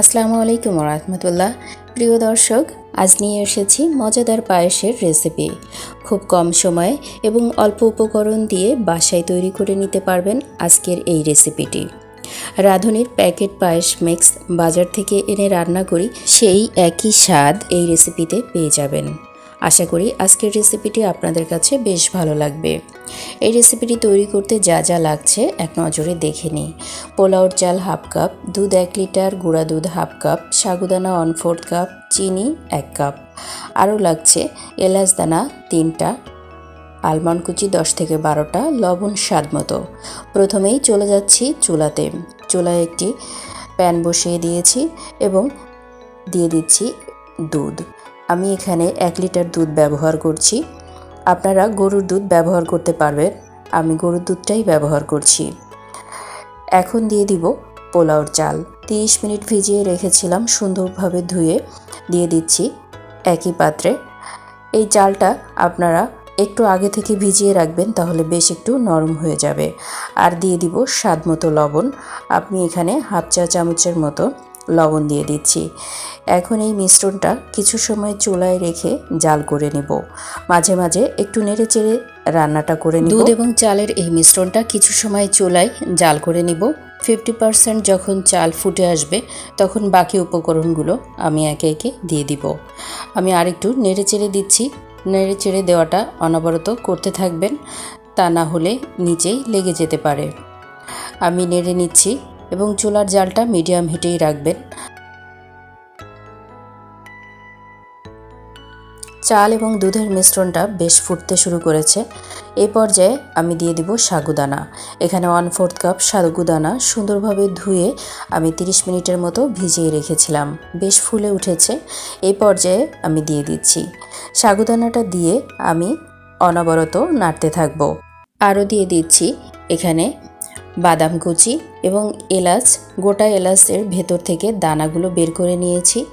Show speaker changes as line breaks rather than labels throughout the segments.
আসসালামু আলাইকুম রহমতুল্লাহ। প্রিয় দর্শক, আজ নিয়ে এসেছি মজাদার পায়েসের রেসিপি খুব কম সময়ে এবং অল্প উপকরণ দিয়ে বাসায় তৈরি করে নিতে পারবেন আজকের এই রেসিপিটি রাঁধুনির প্যাকেট পায়েস মিক্স বাজার থেকে এনে রান্না করি, সেই একই স্বাদ এই রেসিপিতে পেয়ে যাবেন। আশা করি আজকের রেসিপিটি আপনাদের কাছে বেশ ভালো লাগবে। এই রেসিপিটি তৈরি করতে যা যা লাগছে এক নজরে দেখে নিই। পোলাওর চাল হাফ কাপ দুধ এক লিটার, গুঁড়া দুধ হাফ কাপ সাগুদানা ওয়ান ফোর্থ কাপ চিনি এক কাপ আরও লাগছে এলাচ দানা তিনটা আলমন্ড কুচি দশ থেকে বারোটা, লবণ স্বাদ মতো। প্রথমেই চলে যাচ্ছি চুলাতে। চুলায় একটি প্যান বসিয়ে দিয়েছি এবং দিয়ে দিচ্ছি দুধ। আমি এখানে এক লিটার দুধ ব্যবহার করছি। আপনারা গরুর দুধ ব্যবহার করতে পারবেন। আমি গরুর দুধটাই ব্যবহার করছি। এখন দিয়ে দিব পোলাওর চাল। তিরিশ মিনিট ভিজিয়ে রেখেছিলাম, সুন্দরভাবে ধুয়ে দিয়ে দিচ্ছি একই পাত্রে। এই চালটা আপনারা একটু আগে থেকে ভিজিয়ে রাখবেন, তাহলে বেশ একটু নরম হয়ে যাবে। আর দিয়ে দিব স্বাদ মতো লবণ। আপনি এখানে হাফ চা চামচের মতো লবণ দিয়ে দিচ্ছি। এখন এই মিশ্রণটা কিছু সময় চুলায় রেখে জাল করে নেব। মাঝে মাঝে একটু নেড়ে চেড়ে রান্নাটা করে নিব। দুধ এবং চালের এই মিশ্রণটা কিছু সময় চুলায় জাল করে নিব। ফিফটি পার্সেন্ট যখন চাল ফুটে আসবে, তখন বাকি উপকরণগুলো আমি একে একে দিয়ে দিব। আমি আরেকটু নেড়ে চেড়ে দিচ্ছি। নেড়ে চেড়ে দেওয়াটা অনবরত করতে থাকবেন, তা না হলে নিচেই লেগে যেতে পারে। আমি নেড়ে নিচ্ছি। এবং চুলার জালটা মিডিয়াম হিটেই রাখবেন। চাল এবং দুধের মিশ্রণটা বেশ ফুটতে শুরু করেছে। এই পর্যায়ে আমি দিয়ে দিব সাগুদানা। এখানে ওয়ান ফোর্থ কাপ সাগুদানা সুন্দরভাবে ধুয়ে আমি 30 মিনিটের মতো ভিজিয়ে রেখেছিলাম। বেশ ফুলে উঠেছে। এই পর্যায়ে আমি দিয়ে দিচ্ছি। সাগুদানাটা দিয়ে আমি অনবরত নাড়তে থাকব। আরও দিয়ে দিচ্ছি। এখানে বাদাম কুচি এবং এলাচ, গোটা এলাচের ভেতর থেকে দানাগুলো বের করে নিয়েছি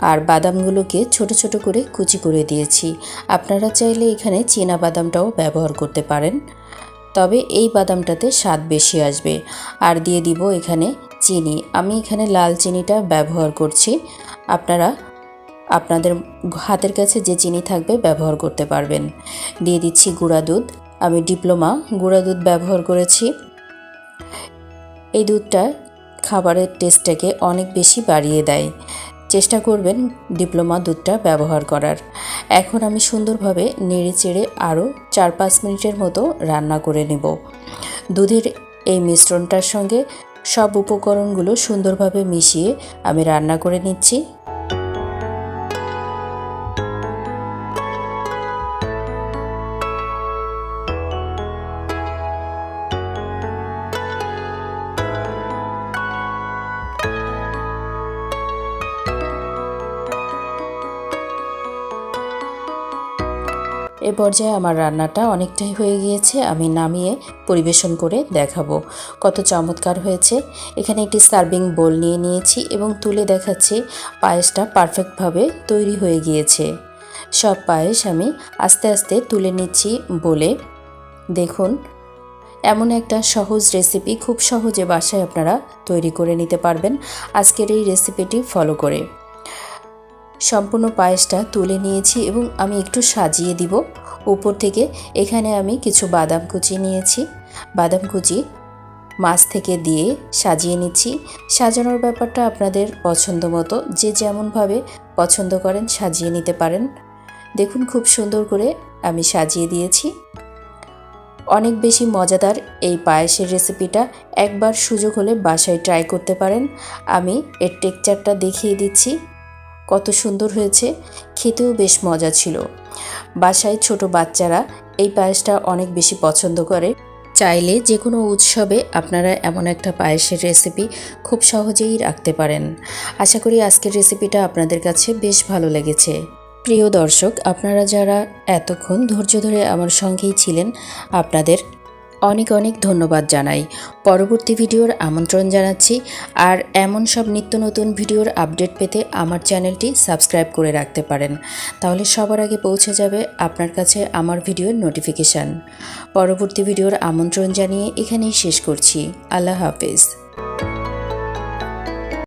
আর বাদামগুলোকে ছোট ছোট করে কুচি করে দিয়েছি। আপনারা চাইলে এখানে চীনা বাদামটাও ব্যবহার করতে পারেন। তবে এই বাদামটাতে স্বাদ বেশি আসবে। আর দিয়ে দিব এখানে চিনি। আমি এখানে লাল চিনিটা ব্যবহার করছি। আপনারা আপনাদের হাতের কাছে যে চিনি থাকবে ব্যবহার করতে পারবেন। দিয়ে দিচ্ছি গুঁড়া দুধ। আমি ডিপ্লোমা, গুঁড়া দুধ ব্যবহার করেছি। এই দুধটা খাবারের টেস্টটাকে অনেক বেশি বাড়িয়ে দেয়। চেষ্টা করবেন ডিপ্লোমা দুধটা ব্যবহার করার। এখন আমি সুন্দরভাবে নেড়ে চেড়ে আরও চার পাঁচ মিনিটের মতো রান্না করে নেব। দুধের এই মিশ্রণটার সঙ্গে সব উপকরণগুলো সুন্দরভাবে মিশিয়ে আমি রান্না করে নিচ্ছি। এ পর্যায়ে আমার রান্নাটা অনেকটাই হয়ে গিয়েছে, আমি নামিয়ে পরিবেশন করে দেখাবো। কত চমৎকার হয়েছে। এখানে একটি সার্ভিং বোল নিয়ে নিয়েছি এবং তুলে দেখাচ্ছি, পায়েসটা পারফেক্টভাবে তৈরি হয়ে গিয়েছে। সব পায়েস আমি আস্তে আস্তে তুলে নিচ্ছি বলে। দেখুন, এমন একটা সহজ রেসিপি খুব সহজে বাসায় আপনারা তৈরি করে নিতে পারবেন। আজকের এই রেসিপিটি ফলো করে। সম্পূর্ণ পায়েসটা তুলে নিয়েছি এবং আমি একটু সাজিয়ে দিব। উপর থেকে এখানে আমি কিছু বাদাম কুচি নিয়েছি। বাদাম কুচি মাছ থেকে দিয়ে সাজিয়ে নিচ্ছি। সাজানোর ব্যাপারটা আপনাদের পছন্দ মতো, যে যেমনভাবে পছন্দ করেন সাজিয়ে নিতে পারেন। দেখুন খুব সুন্দর করে আমি সাজিয়ে দিয়েছি। অনেক বেশি মজাদার এই পায়েসের রেসিপিটা একবার সুযোগ হলে বাসায় ট্রাই করতে পারেন। আমি এর টেকচারটা দেখিয়ে দিচ্ছি। কত সুন্দর হয়েছে, খেতেও বেশ মজা ছিল। বাসায় ছোট বাচ্চারা এই পায়েসটা অনেক বেশি পছন্দ করে। চাইলে যে কোনো উৎসবে আপনারা এমন একটা পায়েসের রেসিপি খুব সহজেই রাখতে পারেন। আশা করি আজকের রেসিপিটা আপনাদের কাছে বেশ ভালো লেগেছে। প্রিয় দর্শক, আপনারা যারা এতক্ষণ ধৈর্য ধরে আমার সঙ্গেই ছিলেন, আপনাদের অনেক অনেক ধন্যবাদ জানাই। পরবর্তী ভিডিওর আমন্ত্রণ জানাচ্ছি আর এমন সব নিত্য নতুন ভিডিওর আপডেট পেতে আমার চ্যানেলটি সাবস্ক্রাইব করে রাখতে পারেন। তাহলে সবার আগে পৌঁছে যাবে আপনার কাছে আমার ভিডিওর নোটিফিকেশান। পরবর্তী ভিডিওর আমন্ত্রণ জানিয়ে এখানেই শেষ করছি। আল্লাহ হাফেজ।